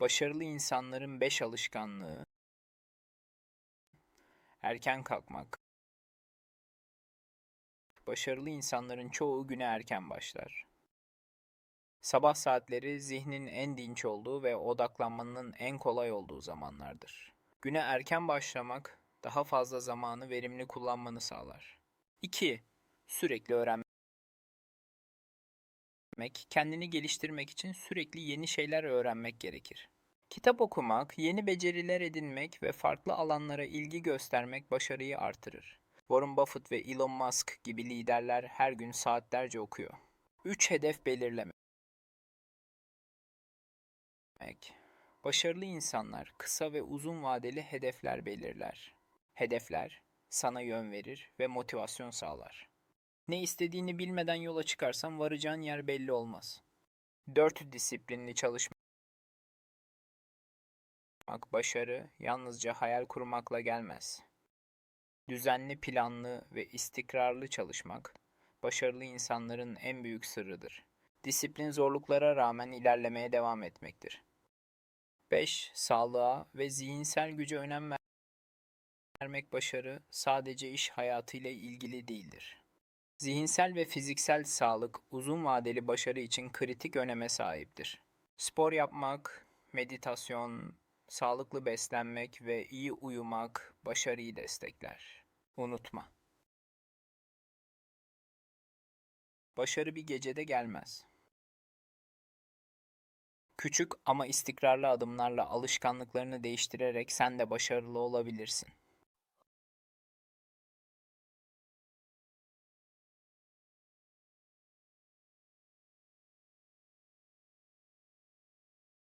Başarılı insanların beş alışkanlığı. Erken kalkmak. Başarılı insanların çoğu güne erken başlar. Sabah saatleri zihnin en dinç olduğu ve odaklanmanın en kolay olduğu zamanlardır. Güne erken başlamak daha fazla zamanı verimli kullanmanı sağlar. 2. Sürekli öğrenmek. Kendini geliştirmek için sürekli yeni şeyler öğrenmek gerekir. Kitap okumak, yeni beceriler edinmek ve farklı alanlara ilgi göstermek başarıyı artırır. Warren Buffett ve Elon Musk gibi liderler her gün saatlerce okuyor. 3 hedef belirlemek. Başarılı insanlar kısa ve uzun vadeli hedefler belirler. Hedefler sana yön verir ve motivasyon sağlar. Ne istediğini bilmeden yola çıkarsan varacağın yer belli olmaz. 4 disiplinli çalışmak başarı yalnızca hayal kurmakla gelmez. Düzenli, planlı ve istikrarlı çalışmak başarılı insanların en büyük sırrıdır. Disiplin zorluklara rağmen ilerlemeye devam etmektir. 5. Sağlığa ve zihinsel güce önem ver- vermek başarı sadece iş hayatıyla ilgili değildir. Zihinsel ve fiziksel sağlık uzun vadeli başarı için kritik öneme sahiptir. Spor yapmak, meditasyon, sağlıklı beslenmek ve iyi uyumak başarıyı destekler. Unutma. Başarı bir gecede gelmez. Küçük ama istikrarlı adımlarla alışkanlıklarını değiştirerek sen de başarılı olabilirsin.